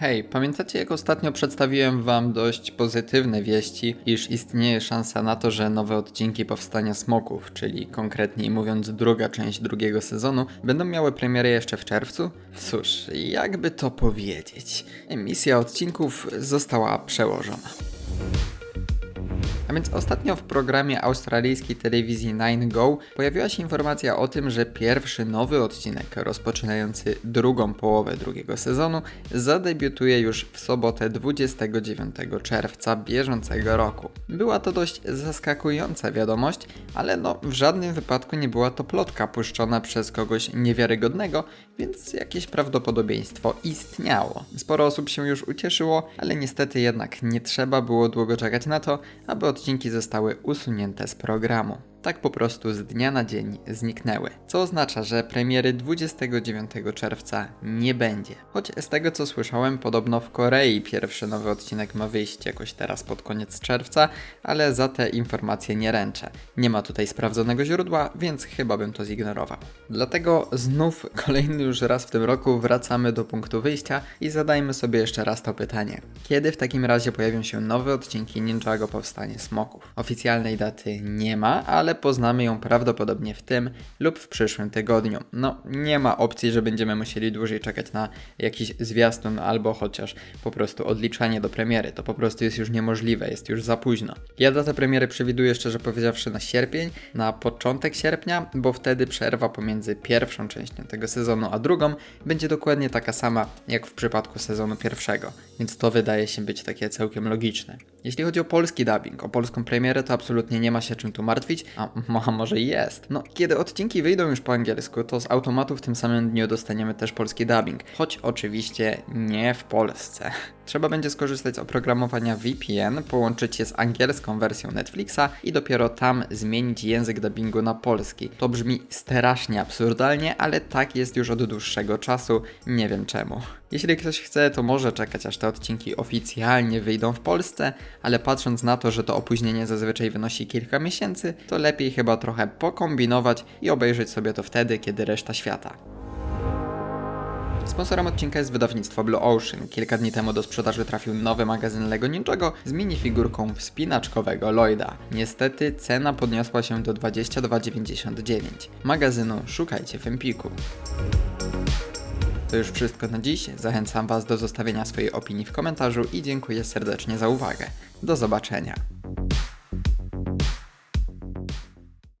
Hej, pamiętacie jak ostatnio przedstawiłem wam dość pozytywne wieści, iż istnieje szansa na to, że nowe odcinki Powstania Smoków, czyli konkretniej mówiąc druga część drugiego sezonu, będą miały premierę jeszcze w czerwcu? Cóż, jakby to powiedzieć, emisja odcinków została przełożona. A więc ostatnio w programie australijskiej telewizji 9Go pojawiła się informacja o tym, że pierwszy nowy odcinek rozpoczynający drugą połowę drugiego sezonu zadebiutuje już w sobotę 29 czerwca bieżącego roku. Była to dość zaskakująca wiadomość, ale no w żadnym wypadku nie była to plotka puszczona przez kogoś niewiarygodnego, więc jakieś prawdopodobieństwo istniało. Sporo osób się już ucieszyło, ale niestety jednak nie trzeba było długo czekać na to, aby odcinki zostały usunięte z programu. Tak po prostu z dnia na dzień zniknęły. Co oznacza, że premiery 29 czerwca nie będzie. Choć z tego co słyszałem, podobno w Korei pierwszy nowy odcinek ma wyjść jakoś teraz pod koniec czerwca, ale za te informacje nie ręczę. Nie ma tutaj sprawdzonego źródła, więc chyba bym to zignorował. Dlatego znów kolejny już raz w tym roku wracamy do punktu wyjścia i zadajmy sobie jeszcze raz to pytanie. Kiedy w takim razie pojawią się nowe odcinki Ninjago Powstanie Smoków? Oficjalnej daty nie ma, ale poznamy ją prawdopodobnie w tym lub w przyszłym tygodniu. No, nie ma opcji, że będziemy musieli dłużej czekać na jakiś zwiastun albo chociaż po prostu odliczanie do premiery. To po prostu jest już niemożliwe, jest już za późno. Ja datę premiery przewiduję szczerze powiedziawszy na sierpień, na początek sierpnia, bo wtedy przerwa pomiędzy pierwszą częścią tego sezonu a drugą będzie dokładnie taka sama jak w przypadku sezonu pierwszego, więc to wydaje się być takie całkiem logiczne. Jeśli chodzi o polski dubbing, o polską premierę, to absolutnie nie ma się czym tu martwić, a może jest. No, kiedy odcinki wyjdą już po angielsku, to z automatu w tym samym dniu dostaniemy też polski dubbing, choć oczywiście nie w Polsce. Trzeba będzie skorzystać z oprogramowania VPN, połączyć je z angielską wersją Netflixa i dopiero tam zmienić język dubbingu na polski. To brzmi strasznie absurdalnie, ale tak jest już od dłuższego czasu, nie wiem czemu. Jeśli ktoś chce, to może czekać aż te odcinki oficjalnie wyjdą w Polsce, ale patrząc na to, że to opóźnienie zazwyczaj wynosi kilka miesięcy, to lepiej chyba trochę pokombinować i obejrzeć sobie to wtedy, kiedy reszta świata. Sponsorem odcinka jest wydawnictwo Blue Ocean. Kilka dni temu do sprzedaży trafił nowy magazyn LEGO Ninjago z minifigurką wspinaczkowego Lloyda. Niestety cena podniosła się do 22,99. Magazynu szukajcie w Empiku. To już wszystko na dziś. Zachęcam Was do zostawienia swojej opinii w komentarzu i dziękuję serdecznie za uwagę. Do zobaczenia.